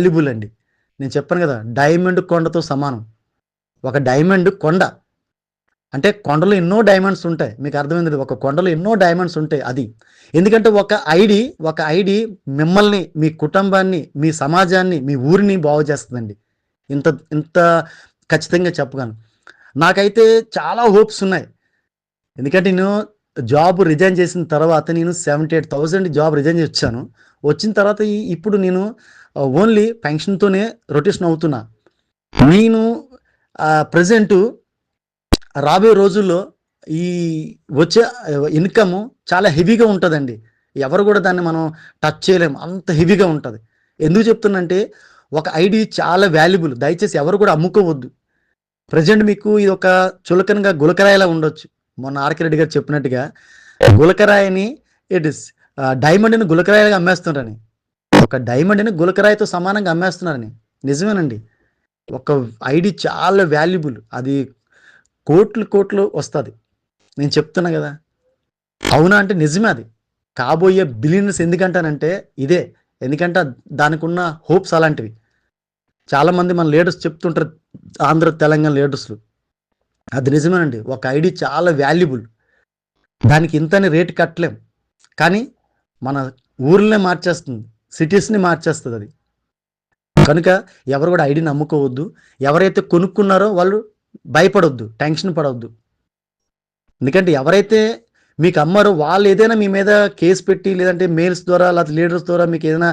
Valuable అండి. నేను చెప్పాను కదా డైమండ్ కొండతో సమానం. ఒక డైమండ్ కొండ. అంటే కొండలో ఎన్నో డైమండ్స్ ఉంటాయి. మీకు అర్థమైంది ఒక కొండలో ఎన్నో డైమండ్స్ ఉంటాయి అది. ఎందుకంటే ఒక ఐడి ఒక ఐడి మిమ్మల్ని మీ కుటుంబాన్ని మీ సమాజాన్ని మీ ఊరిని బాగు చేస్తుందండి. ఇంత ఇంత ఖచ్చితంగా చెప్పగలను. నాకైతే చాలా హోప్స్ ఉన్నాయి. ఎందుకంటే నేను జాబ్ రిజైన్ చేసిన తర్వాత నేను seventy eight thousand job resign చేసి వచ్చాను వచ్చిన తర్వాత ఈ- ఇప్పుడు నేను ఓన్లీ పెన్షన్తోనే రొటేషన్ అవుతున్నా. నేను ప్రజెంట్ రాబోయే రోజుల్లో ఈ వచ్చే ఇన్కమ్ చాలా హెవీగా ఉంటుందండి. ఎవరు కూడా దాన్ని మనం టచ్ చేయలేం. అంత హెవీగా ఉంటుంది. ఎందుకు చెప్తున్నంటే ఒక ఐడి చాలా వాల్యుబుల్. దయచేసి ఎవరు కూడా అమ్ముకోవద్దు. ప్రజెంట్ మీకు ఇది ఒక చులకనగా గులకరాయిలా ఉండొచ్చు. మొన్న ఆర్కే రెడ్డి గారు చెప్పినట్టుగా గులకరాయిని ఇట్ ఇస్ డైమండ్ని గులకరాయిగా అమ్మేస్తున్నారని ఒక డైమండ్ని గులకరాయితో సమానంగా అమ్మేస్తున్నారని. నిజమేనండి. ఒక ఐడి చాలా వాల్యుబుల్ అది కోట్లు కోట్లు వస్తుంది. నేను చెప్తున్నా కదా. అవునా అంటే నిజమే అది. కాబోయే బిలియన్స్ ఎందుకంటానంటే ఇదే. ఎందుకంటే దానికి ఉన్న హోప్స్ అలాంటివి. చాలామంది మన లీడర్స్ చెప్తుంటారు ఆంధ్ర తెలంగాణ లీడర్స్లు అది నిజమేనండి. ఒక ఐడి చాలా వాల్యుబుల్ దానికి ఇంతని రేటు కట్టలేం. కానీ మన ఊర్లనే మార్చేస్తుంది. సిటీస్ని మార్చేస్తుంది అది. కనుక ఎవరు కూడా ఐడిని నమ్ముకోవద్దు. ఎవరైతే కొనుక్కున్నారో వాళ్ళు భయపడొద్దు టెన్షన్ పడవద్దు ఎందుకంటే ఎవరైతే మీకు అమ్మారో వాళ్ళు ఏదైనా మీ మీద కేసు పెట్టి లేదంటే మెయిల్స్ ద్వారా లేదా లీడర్స్ ద్వారా మీకు ఏదైనా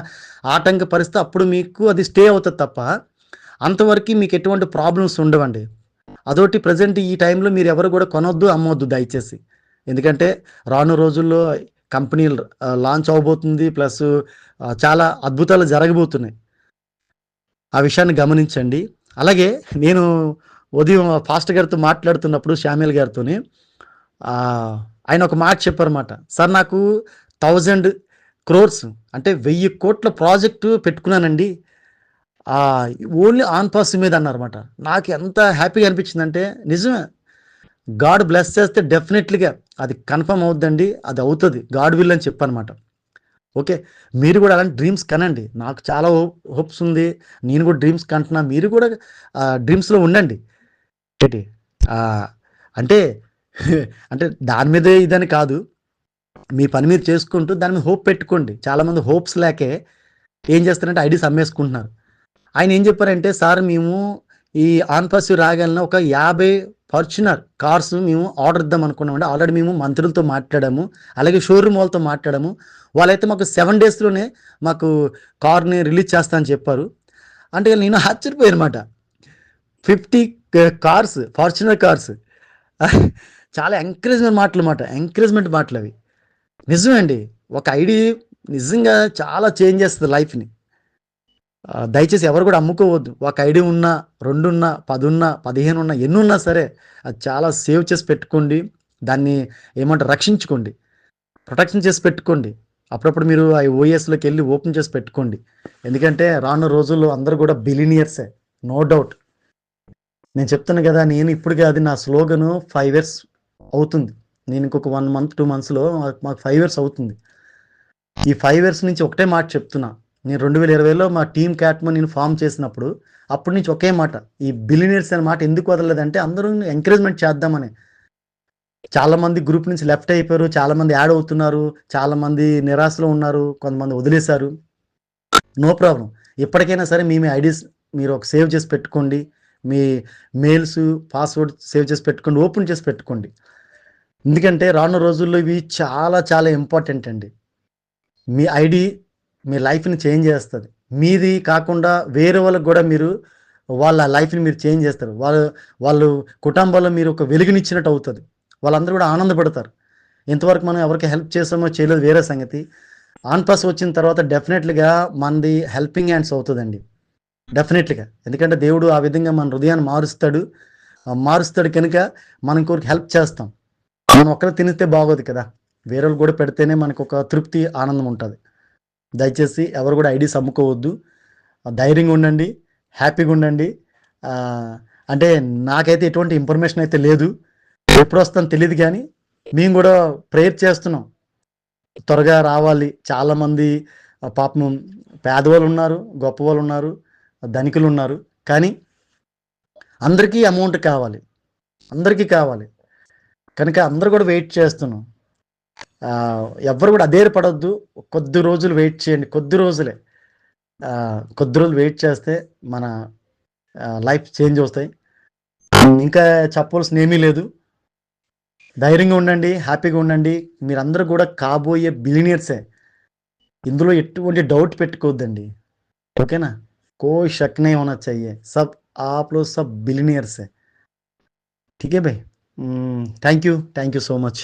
ఆటంక పరిస్థితి అప్పుడు మీకు అది స్టే అవుతుంది తప్ప అంతవరకు మీకు ఎటువంటి ప్రాబ్లమ్స్ ఉండవండి. అదొకటి ప్రజెంట్ ఈ టైంలో మీరు ఎవరు కూడా కొనొద్దు అమ్మొద్దు దయచేసి. ఎందుకంటే రాను రోజుల్లో కంపెనీ లాంచ్ అవబోతుంది ప్లస్ చాలా అద్భుతాలు జరగబోతున్నాయి. ఆ విషయాన్ని గమనించండి. అలాగే నేను ఉదయం ఫాస్ట్ గారితో మాట్లాడుతున్నప్పుడు శామ్యుల్ గారితో ఆయన ఒక మాట చెప్పారన్నమాట. సార్ నాకు థౌజండ్ క్రోర్స్ అంటే వెయ్యి కోట్ల ప్రాజెక్టు పెట్టుకున్నానండి. ఓన్లీ ఆన్ పాస్ మీద అన్నారన్నమాట. నాకు ఎంత హ్యాపీగా అనిపించిందంటే నిజమే. గాడ్ బ్లెస్ చేస్తే డెఫినెట్లీగా అది కన్ఫర్మ్ అవుద్దండి అది అవుతుంది. గాడ్ విల్ అని చెప్పనమాట ఓకే. మీరు కూడా అలాంటి డ్రీమ్స్ కనండి. నాకు చాలా హోప్స్ ఉంది. నేను కూడా డ్రీమ్స్ కంటున్నా. మీరు కూడా డ్రీమ్స్లో ఉండండి. ఏంటి? అంటే అంటే దాని మీదే ఇదని కాదు. మీ పని మీరు చేసుకుంటూ దాని మీద హోప్ పెట్టుకోండి. చాలామంది హోప్స్ లేకే ఏం చేస్తారంటే ఐడీస్ అమ్మేసుకుంటున్నారు. ఆయన ఏం చెప్పారంటే సార్ మేము ఈ ఆన్ పాస్ రాగలన ఒక యాభై ఫార్చునర్ కార్స్ మేము ఆర్డర్ ఇద్దాం అనుకున్నామండి. ఆల్రెడీ మేము మంత్రులతో మాట్లాడాము. అలాగే షోరూమ్ వాళ్ళతో మాట్లాడాము. వాళ్ళైతే మాకు సెవెన్ డేస్లోనే మాకు కార్ని రిలీజ్ చేస్తా అని చెప్పారు. అంటే నేను ఆశ్చర్యపోయానమాట. Fifty cars Fortuner cars. చాలా ఎంకరేజ్మెంట్ మాటలు అన్నమాట ఎంకరేజ్మెంట్ మాటలు అవి నిజమే అండి ఒక ఐడి నిజంగా చాలా చేంజ్ చేస్తుంది లైఫ్ని. దయచేసి ఎవరు కూడా అమ్ముకోవద్దు. ఒక ఐడి ఉన్నా రెండున్నా పదున్నా పదిహేను ఉన్నా ఎన్ని ఉన్నా సరే అది చాలా సేవ్ చేసి పెట్టుకోండి. దాన్ని ఏమంటారు రక్షించుకోండి. ప్రొటెక్షన్ చేసి పెట్టుకోండి. అప్పుడప్పుడు మీరు ఆ ఓఎస్లోకి వెళ్ళి ఓపెన్ చేసి పెట్టుకోండి. ఎందుకంటే రానున్న రోజుల్లో అందరూ కూడా బిలినియర్సే నో డౌట్ నేను చెప్తాను కదా నేను ఇప్పుడు కాదు నా స్లోగను ఫైవ్ ఇయర్స్ అవుతుంది. నేను ఇంకొక వన్ మంత్ టూ మంత్స్లో మాకు ఫైవ్ ఇయర్స్ అవుతుంది. ఈ ఫైవ్ ఇయర్స్ నుంచి ఒకటే మాట చెప్తున్నా. నేను రెండు వేల ఇరవైలో మా టీం క్యాట్మ నేను ఫామ్ చేసినప్పుడు అప్పటి నుంచి ఒకే మాట ఈ బిలినియర్స్ అనే మాట ఎందుకు వదలలేదంటే అందరూ ఎంకరేజ్మెంట్ చేద్దామని. చాలామంది గ్రూప్ నుంచి లెఫ్ట్ అయిపోయారు చాలామంది యాడ్ అవుతున్నారు చాలామంది నిరాశలో ఉన్నారు కొంతమంది వదిలేశారు. No problem. ఎప్పటికైనా సరే మీ మీ ఐడీస్ మీరు ఒక సేవ్ చేసి పెట్టుకోండి మీ మెయిల్స్ పాస్వర్డ్ సేవ్ చేసి పెట్టుకోండి ఓపెన్ చేసి పెట్టుకోండి. ఎందుకంటే రానున్న రోజుల్లో ఇవి చాలా చాలా ఇంపార్టెంట్ అండి. మీ ఐడి మీ లైఫ్ని చేంజ్ చేస్తుంది. మీది కాకుండా వేరే వాళ్ళకి కూడా మీరు వాళ్ళ లైఫ్ని మీరు చేంజ్ చేస్తారు. వాళ్ళు వాళ్ళు కుటుంబంలో మీరు ఒక వెలుగునిచ్చినట్టు అవుతుంది. వాళ్ళందరూ కూడా ఆనందపడతారు. ఇంతవరకు మనం ఎవరికి హెల్ప్ చేసామో చేయలేదు వేరే సంగతి. ఆన్ పాస్ వచ్చిన తర్వాత డెఫినెట్లీగా మనది హెల్పింగ్ హ్యాండ్స్ అవుతుందండి. డెఫినెట్లీగా ఎందుకంటే దేవుడు ఆ విధంగా మన హృదయాన్ని మారుస్తాడు. మారుస్తాడు కనుక మనం ఇంకొకరికి హెల్ప్ చేస్తాం. మనం ఒక్కరు తినితే బాగోదు కదా. వేరే వాళ్ళు కూడా పెడితేనే మనకు ఒక తృప్తి ఆనందం ఉంటుంది. దయచేసి ఎవరు కూడా ఐడీస్ అమ్ముకోవద్దు ధైర్యంగా ఉండండి హ్యాపీగా ఉండండి. అంటే నాకైతే ఎటువంటి ఇన్ఫర్మేషన్ అయితే లేదు. ఎప్పుడు వస్తాను తెలియదు కానీ మేము కూడా ప్రేయర్ చేస్తున్నాం. త్వరగా రావాలి. చాలామంది పాపం పేదవాళ్ళు ఉన్నారు గొప్ప వాళ్ళు ఉన్నారు ధనికులు ఉన్నారు. కానీ అందరికీ అమౌంట్ కావాలి. అందరికీ కావాలి. కనుక అందరూ కూడా వెయిట్ చేస్తున్నాం. ఎవ్వరు కూడా అదేరు పడొద్దు కొద్ది రోజులు వెయిట్ చేయండి కొద్ది రోజులే ఆ, కొద్ది రోజులు వెయిట్ చేస్తే మన లైఫ్ చేంజ్ వస్తాయి ఇంకా చెప్పవలసిన ఏమీ లేదు ధైర్యంగా ఉండండి హ్యాపీగా ఉండండి మీరందరూ కూడా కాబోయే బిలినియర్సే ఇందులో ఎటువంటి డౌట్ పెట్టుకోవద్దండి ఓకేనా कोई शक नहीं होना चाहिए सब आप लोग सब बिलीनियर्स है ठीक है भाई thank you thank you so much